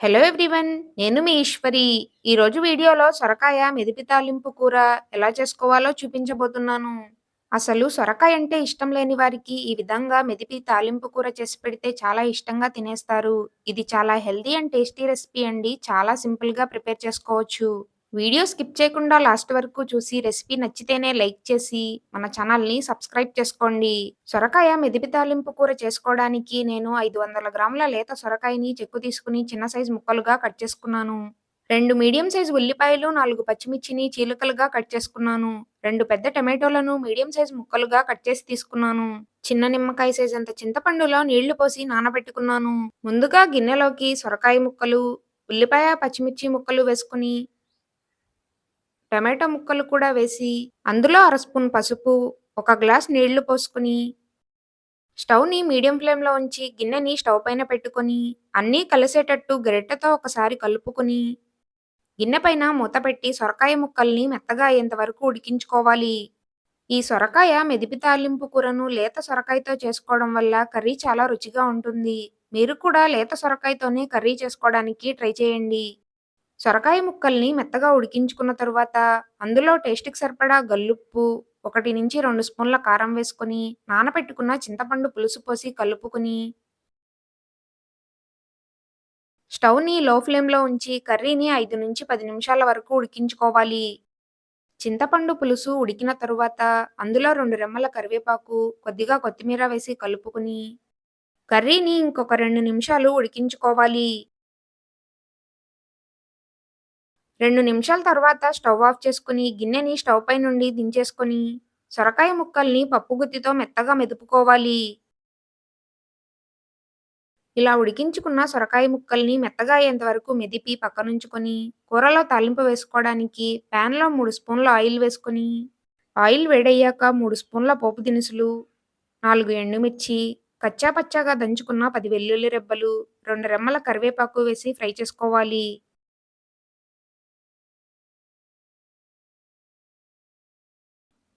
Hello everyone నేను మీ ఈశ్వరి. ఈరోజు వీడియోలో సొరకాయ మెదిపి తాలింపు కూర ఎలా చేసుకోవాలో చూపించబోతున్నాను. అసలు సొరకాయ అంటే ఇష్టం లేని వారికి ఈ విధంగా మెదిపి తాలింపు కూర చేసి పెడితే చాలా ఇష్టంగా తినేస్తారు. ఇది చాలా హెల్దీ అండ్ టేస్టీ రెసిపీ అండి. చాలా సింపుల్గా ప్రిపేర్ చేసుకోవచ్చు. వీడియో స్కిప్ చేయకుండా లాస్ట్ వరకు చూసి రెసిపీ నచ్చితేనే లైక్ చేసి మన ఛానల్ని సబ్స్క్రైబ్ చేసుకోండి. సొరకాయ మెదిపి తాలింపు కూర చేసుకోవడానికి నేను ఐదు వందల గ్రాముల లేత సొరకాయని చెక్కు తీసుకుని చిన్న సైజు ముక్కలుగా కట్ చేసుకున్నాను. రెండు మీడియం సైజు ఉల్లిపాయలు నాలుగు పచ్చిమిర్చిని చీలికలుగా కట్ చేసుకున్నాను. రెండు పెద్ద టమాటోలను మీడియం సైజు ముక్కలుగా కట్ చేసి తీసుకున్నాను. చిన్న నిమ్మకాయ సైజ్ అంత చింతపండులో నీళ్ళు పోసి నానబెట్టుకున్నాను. ముందుగా గిన్నెలోకి సొరకాయ ముక్కలు ఉల్లిపాయ పచ్చిమిర్చి ముక్కలు వేసుకుని టమాటో ముక్కలు కూడా వేసి అందులో అర స్పూన్ పసుపు ఒక గ్లాస్ నీళ్ళు పోసుకుని స్టవ్ని మీడియం ఫ్లేమ్లో ఉంచి గిన్నెని స్టవ్ పైన పెట్టుకొని అన్నీ కలిసేటట్టు గరిటెతో ఒకసారి కలుపుకొని గిన్నె పైన మూత పెట్టి సొరకాయ ముక్కల్ని మెత్తగా అయ్యేంత వరకు ఉడికించుకోవాలి. ఈ సొరకాయ మెదిపి తాలింపు కూరను లేత సొరకాయతో చేసుకోవడం వల్ల కర్రీ చాలా రుచిగా ఉంటుంది. మీరు కూడా లేత సొరకాయతోనే కర్రీ చేసుకోవడానికి ట్రై చేయండి. సొరకాయ ముక్కల్ని మెత్తగా ఉడికించుకున్న తరువాత అందులో టేస్ట్‌కి సరిపడా గల్లుప్పు, ఒకటి నుంచి రెండు స్పూన్ల కారం వేసుకొని, నానబెట్టుకున్న చింతపండు పులుసు పోసి కలుపుకొని స్టవ్‌ని లో ఫ్లేమ్‌లో ఉంచి కర్రీని ఐదు నుంచి పది నిమిషాల వరకు ఉడికించుకోవాలి. చింతపండు పులుసు ఉడికిన తరువాత అందులో రెండు రెమ్మల కరివేపాకు, కొద్దిగా కొత్తిమీర వేసి కలుపుకొని, కర్రీని ఇంకొక రెండు నిమిషాలు ఉడికించుకోవాలి. రెండు నిమిషాల తర్వాత స్టవ్ ఆఫ్ చేసుకుని గిన్నెని స్టవ్ పై నుండి దించేసుకొని సొరకాయ ముక్కల్ని పప్పు గుత్తితో మెత్తగా మెదుపుకోవాలి. ఇలా ఉడికించుకున్న సొరకాయ ముక్కల్ని మెత్తగా అయ్యేంత వరకు మెదిపి పక్కనుంచుకొని కూరలో తాలింపు వేసుకోవడానికి ప్యాన్లో మూడు స్పూన్ల ఆయిల్ వేసుకొని ఆయిల్ వేడయ్యాక మూడు స్పూన్ల పోపు దినుసులు నాలుగు ఎండుమిర్చి కచ్చాపచ్చాగా దంచుకున్న పది వెల్లుల్లి రెబ్బలు రెండు రెమ్మల కరివేపాకు వేసి ఫ్రై చేసుకోవాలి.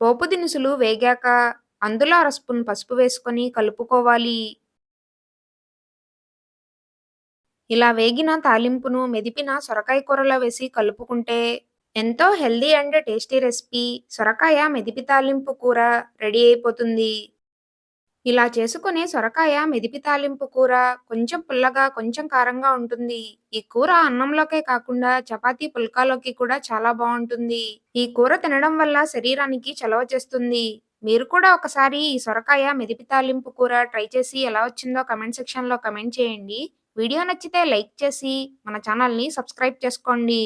పోపు దినుసులు వేగాక అందులో అర స్పూన్ పసుపు వేసుకొని కలుపుకోవాలి. ఇలా వేగిన తాలింపును మెదిపిన సొరకాయ కూరలో వేసి కలుపుకుంటే ఎంతో హెల్దీ అండ్ టేస్టీ రెసిపీ సొరకాయ మెదిపి తాలింపు కూర రెడీ అయిపోతుంది. ఇలా చేసుకునే సొరకాయ మెదిపి తాలింపు కూర కొంచెం పుల్లగా కొంచెం కారంగా ఉంటుంది. ఈ కూర అన్నంలోకే కాకుండా చపాతీ పుల్కాలోకి కూడా చాలా బాగుంటుంది. ఈ కూర తినడం వల్ల శరీరానికి చలవ చేస్తుంది. మీరు కూడా ఒకసారి ఈ సొరకాయ మెదిపి తాలింపు కూర ట్రై చేసి ఎలా వచ్చిందో కమెంట్ సెక్షన్లో కమెంట్ చేయండి. వీడియో నచ్చితే లైక్ చేసి మన ఛానల్ని సబ్స్క్రైబ్ చేసుకోండి.